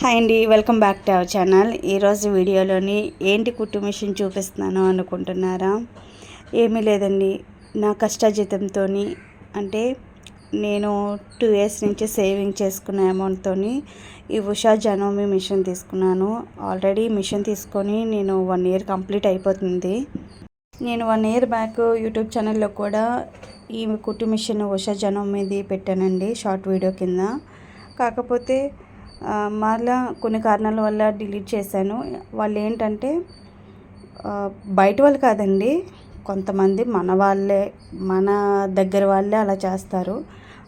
Hi అండి welcome back to our channel. ఈరోజు వీడియోలోని ఏంటి కుట్టు మిషన్ చూపిస్తున్నాను అనుకుంటున్నారా? ఏమీ లేదండి. నా కష్టజీతంతో అంటే నేను టూ ఇయర్స్ నుంచి సేవింగ్ చేసుకున్న అమౌంట్తో ఈ ఉషా జనోమి మిషన్ తీసుకున్నాను. ఆల్రెడీ మిషన్ తీసుకొని నేను వన్ ఇయర్ కంప్లీట్ అయిపోతుంది. నేను వన్ ఇయర్ బ్యాక్ యూట్యూబ్ ఛానల్లో కూడా ఈ కుట్టు మిషన్ ఉషా జనోమిది పెట్టానండి షార్ట్ వీడియో కింద. కాకపోతే మళ్ళా కొన్ని కారణాల వల్ల డిలీట్ చేశాను. వాళ్ళు ఏంటంటే బయట వాళ్ళు కాదండి కొంతమంది మన వాళ్ళే మన దగ్గర వాళ్ళే అలా చేస్తారు.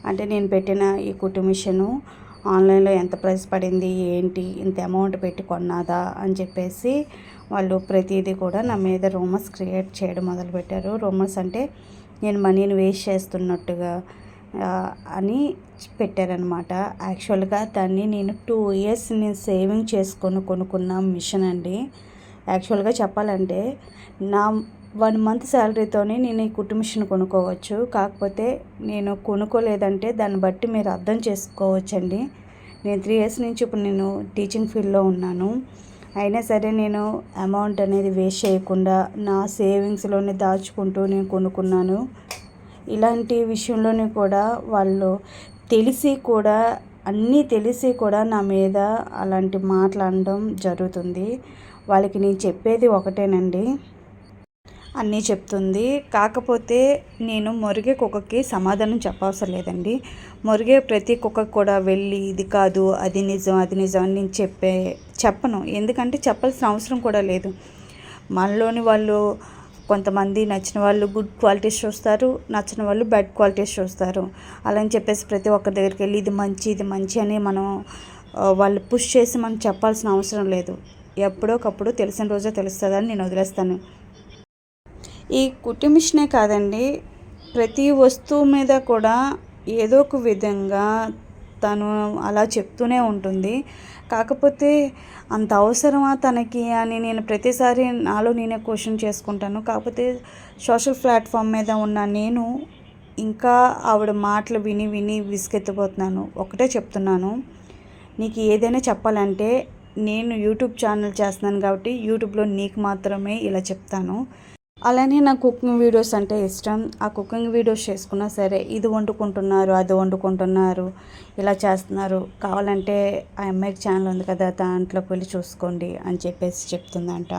అంటే నేను పెట్టిన ఈ కుటుంబిషను ఆన్లైన్లో ఎంత ప్రైస్ పడింది ఏంటి ఇంత అమౌంట్ పెట్టి కొన్నాదా అని చెప్పేసి వాళ్ళు ప్రతిదీ కూడా నా మీద రూమర్స్ క్రియేట్ చేయడం మొదలుపెట్టారు. రూమర్స్ అంటే నేను మనీని వేస్ట్ చేస్తున్నట్టుగా అని పెట్టారనమాట యాక్చువల్గా దాన్ని నేను టూ ఇయర్స్ నేను సేవింగ్ చేసుకొని కొనుక్కున్న మిషన్ అండి. యాక్చువల్గా చెప్పాలంటే నా వన్ మంత్ శాలరీతోనే నేను ఈ కుట్టు మిషన్ కొనుక్కోవచ్చు. కాకపోతే నేను కొనుక్కోలేదంటే దాన్ని బట్టి మీరు అర్థం చేసుకోవచ్చండి. నేను త్రీ ఇయర్స్ నుంచి ఇప్పుడు నేను టీచింగ్ ఫీల్డ్లో ఉన్నాను. అయినా సరే నేను అమౌంట్ అనేది వేస్ట్ చేయకుండా నా సేవింగ్స్లోనే దాచుకుంటూ నేను కొనుక్కున్నాను. ఇలాంటి విషయంలోనే కూడా వాళ్ళు తెలిసి కూడా అన్నీ తెలిసి కూడా నా మీద అలాంటి మాట్లాడడం జరుగుతుంది. వాళ్ళకి నేను చెప్పేది ఒకటేనండి. అన్నీ చెప్తుంది. కాకపోతే నేను మొరిగే కుక్కకి సమాధానం చెప్పవసరం లేదండి. మొరిగే ప్రతి కుక్కకు కూడా వెళ్ళి ఇది కాదు అది నిజం అది నిజం అని నేను చెప్పే చెప్పను. ఎందుకంటే చెప్పాల్సిన అవసరం కూడా లేదు. మనలోని వాళ్ళు కొంతమంది నచ్చిన వాళ్ళు గుడ్ క్వాలిటీస్ చూస్తారు నచ్చిన వాళ్ళు బ్యాడ్ క్వాలిటీస్ చూస్తారు. అలా అని చెప్పేసి ప్రతి ఒక్కరి దగ్గరికి వెళ్ళి ఇది మంచి ఇది మంచి అని మనం వాళ్ళు పుష్ చేసి మనం చెప్పాల్సిన అవసరం లేదు. ఎప్పుడోకప్పుడు తెలిసిన రోజే తెలుస్తుందని నేను వదిలేస్తాను. ఈ కుటుంబిషనే కాదండి ప్రతి వస్తువు మీద కూడా ఏదో ఒక విధంగా తను అలా చెప్తూనే ఉంటుంది. కాకపోతే అంత అవసరమా తనకి అని నేను ప్రతిసారి నాలో నేనే క్వశ్చన్ చేసుకుంటాను. కాకపోతే సోషల్ ప్లాట్ఫామ్ మీద ఉన్న నేను ఇంకా ఆవిడ మాటలు విని విని విసుగెత్తిపోతున్నాను. ఒకటే చెప్తున్నాను. నీకు ఏదైనా చెప్పాలంటే నేను యూట్యూబ్ ఛానల్ చేస్తున్నాను కాబట్టి యూట్యూబ్లో నీకు మాత్రమే ఇలా చెప్తాను. అలానే నాకు కుకింగ్ వీడియోస్ అంటే ఇష్టం. ఆ కుకింగ్ వీడియోస్ చేసుకున్నా సరే ఇది వండుకుంటున్నారు అది వండుకుంటున్నారు ఇలా చేస్తున్నారు. కావాలంటే ఆ అమ్మాయికి ఛానల్ ఉంది కదా దాంట్లోకి వెళ్ళి చూసుకోండి అని చెప్పేసి చెప్తుందంట.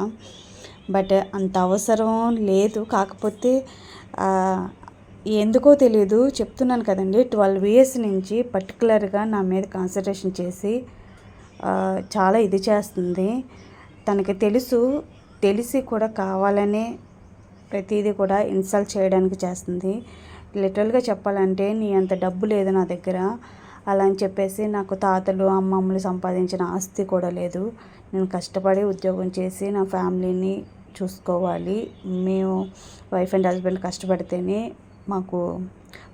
బట్ అంత అవసరం లేదు. కాకపోతే ఎందుకో తెలియదు చెప్తున్నాను కదండి ట్వెల్వ్ ఇయర్స్ నుంచి పర్టికులర్గా నా మీద కాన్సన్ట్రేషన్ చేసి చాలా ఇది చేస్తుంది. తనకి తెలుసు తెలిసి కూడా కావాలనే ప్రతిదీ కూడా ఇన్స్టాల్ చేయడానికి చేస్తుంది. లిటరల్గా చెప్పాలంటే నీ అంత డబ్బు లేదు నా దగ్గర. అలా అని చెప్పేసి నాకు తాతలు అమ్మమ్మలు సంపాదించిన ఆస్తి కూడా లేదు. నేను కష్టపడి ఉద్యోగం చేసి నా ఫ్యామిలీని చూసుకోవాలి. మేము వైఫ్ అండ్ హస్బెండ్ కష్టపడితేనే మాకు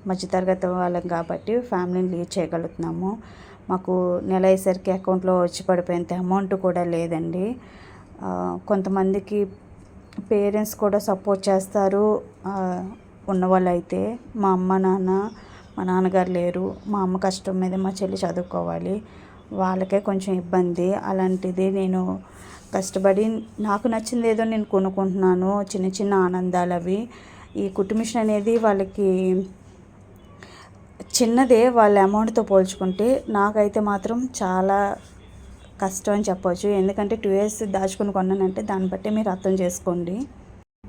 మధ్యతరగతి వాళ్ళం కాబట్టి ఫ్యామిలీని లీడ్ చేయగలుగుతున్నాము. మాకు నెల అయ్యేసరికి అకౌంట్లో వచ్చి పడిపోయేంత అమౌంట్ కూడా లేదండి. కొంతమందికి పేరెంట్స్ కూడా సపోర్ట్ చేస్తారు. ఉన్నవాళ్ళు అయితే మా అమ్మ నాన్న మా నాన్నగారు లేరు. మా అమ్మ కష్టం మీద మా చెల్లి చదువుకోవాలి. వాళ్ళకే కొంచెం ఇబ్బంది. అలాంటిది నేను కష్టపడి నాకు నచ్చింది ఏదో నేను కొనుక్కుంటున్నాను. చిన్న చిన్న ఆనందాలు అవి. ఈ కుటుంబిషన్ అనేది వాళ్ళకి చిన్నదే వాళ్ళ అమౌంట్తో పోల్చుకుంటే నాకైతే మాత్రం చాలా కష్టం అని చెప్పవచ్చు ఎందుకంటే టూ ఇయర్స్ దాచుకుని కొన్నానంటే దాన్ని బట్టి మీరు అర్థం చేసుకోండి.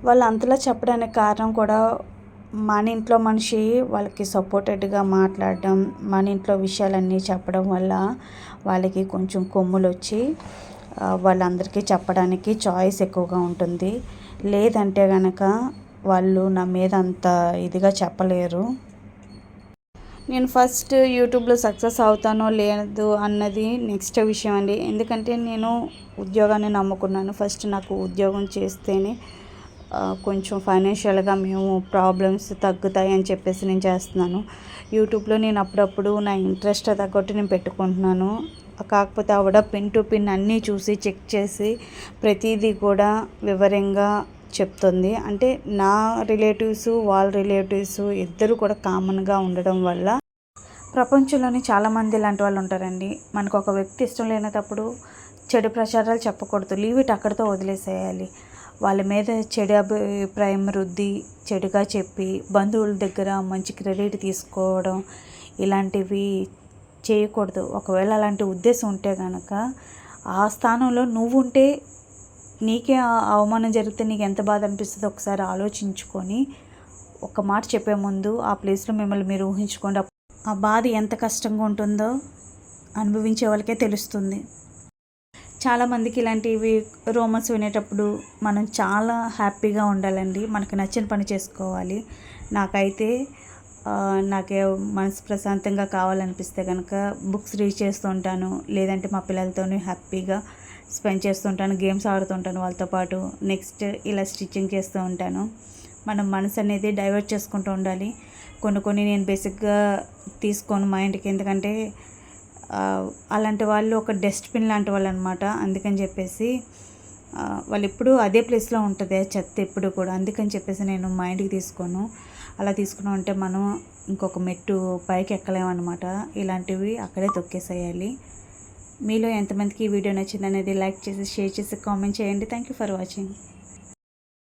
వాళ్ళు అంతలా చెప్పడానికి కారణం కూడా మన ఇంట్లో మనిషి వాళ్ళకి సపోర్టెడ్గా మాట్లాడడం మన ఇంట్లో విషయాలన్నీ చెప్పడం వల్ల వాళ్ళకి కొంచెం కొమ్ములు వచ్చి వాళ్ళందరికీ చెప్పడానికి చాయిస్ ఎక్కువగా ఉంటుంది. లేదంటే కనుక వాళ్ళు నా మీద అంత ఇదిగా చెప్పలేరు. నేను ఫస్ట్ యూట్యూబ్లో సక్సెస్ అవుతానో లేదు అన్నది నెక్స్ట్ విషయం అండి. ఎందుకంటే నేను ఉద్యోగాన్ని నమ్ముకున్నాను. ఫస్ట్ నాకు ఉద్యోగం చేస్తేనే కొంచెం ఫైనాన్షియల్గా మేము ప్రాబ్లమ్స్ తగ్గుతాయి అని చెప్పేసి నేను చేస్తున్నాను. యూట్యూబ్లో నేను అప్పుడప్పుడు నా ఇంట్రెస్ట్ తగ్గట్టు నేను పెట్టుకుంటున్నాను. కాకపోతే ఆవిడ పిన్ టు పిన్ అన్నీ చూసి చెక్ చేసి ప్రతిదీ కూడా వివరంగా చెప్తుంది. అంటే నా రిలేటివ్స్ వాళ్ళ రిలేటివ్స్ ఇద్దరు కూడా కామన్గా ఉండడం వల్ల ప్రపంచంలోని చాలామంది ఇలాంటి వాళ్ళు ఉంటారండి. మనకు ఒక వ్యక్తి ఇష్టం లేనప్పుడు చెడు ప్రచారాలు చెప్పకూడదు. లీవ్ ఇట్ అక్కడితో వదిలేసేయాలి. వాళ్ళ మీద చెడు అభిప్రాయం రుద్ది చెడుగా చెప్పి బంధువుల దగ్గర మంచి క్రెడిట్ తీసుకోవడం ఇలాంటివి చేయకూడదు. ఒకవేళ అలాంటి ఉద్దేశం ఉంటే కనుక ఆ స్థానంలో నువ్వు ఉంటే నీకే ఆ అవమానం జరిగితే నీకు ఎంత బాధ అనిపిస్తుందో ఒకసారి ఆలోచించుకొని ఒక మాట చెప్పే ముందు ఆ ప్లేస్లో మిమ్మల్ని మీరు ఊహించుకోండి. ఆ బాధ ఎంత కష్టంగా ఉంటుందో అనుభవించే వాళ్ళకే తెలుస్తుంది. చాలామందికి ఇలాంటివి రోమన్స్ వినేటప్పుడు మనం చాలా హ్యాపీగా ఉండాలండి. మనకు నచ్చిన పని చేసుకోవాలి. నాకైతే నాకు నాకే మనసు ప్రశాంతంగా కావాలనిపిస్తే కనుక బుక్స్ రీడ్ చేస్తూ ఉంటాను. లేదంటే మా పిల్లలతో హ్యాపీగా స్పెండ్ చేస్తుంటాను గేమ్స్ ఆడుతుంటాను వాళ్ళతో పాటు. నెక్స్ట్ ఇలా స్టిచ్చింగ్ చేస్తూ ఉంటాను. మనం మనసు అనేది డైవర్ట్ చేసుకుంటూ ఉండాలి. కొన్ని కొన్ని నేను బేసిక్గా తీసుకోను మైండ్కి ఎందుకంటే అలాంటి వాళ్ళు ఒక డస్ట్బిన్ లాంటి వాళ్ళు అనమాట అందుకని చెప్పేసి వాళ్ళు ఎప్పుడూ అదే ప్లేస్లో ఉంటుంది చెత్త ఎప్పుడు కూడా. అందుకని చెప్పేసి నేను మైండ్కి తీసుకోను. అలా తీసుకున్నాం అంటే మనం ఇంకొక మెట్టు పైకి ఎక్కలేమన్నమాట. ఇలాంటివి అక్కడే తొక్కేసేయాలి. మీలో ఎంతమందికి ఈ వీడియో నచ్చింది అనేది లైక్ చేసి షేర్ చేసి కామెంట్ చేయండి. Thank you for watching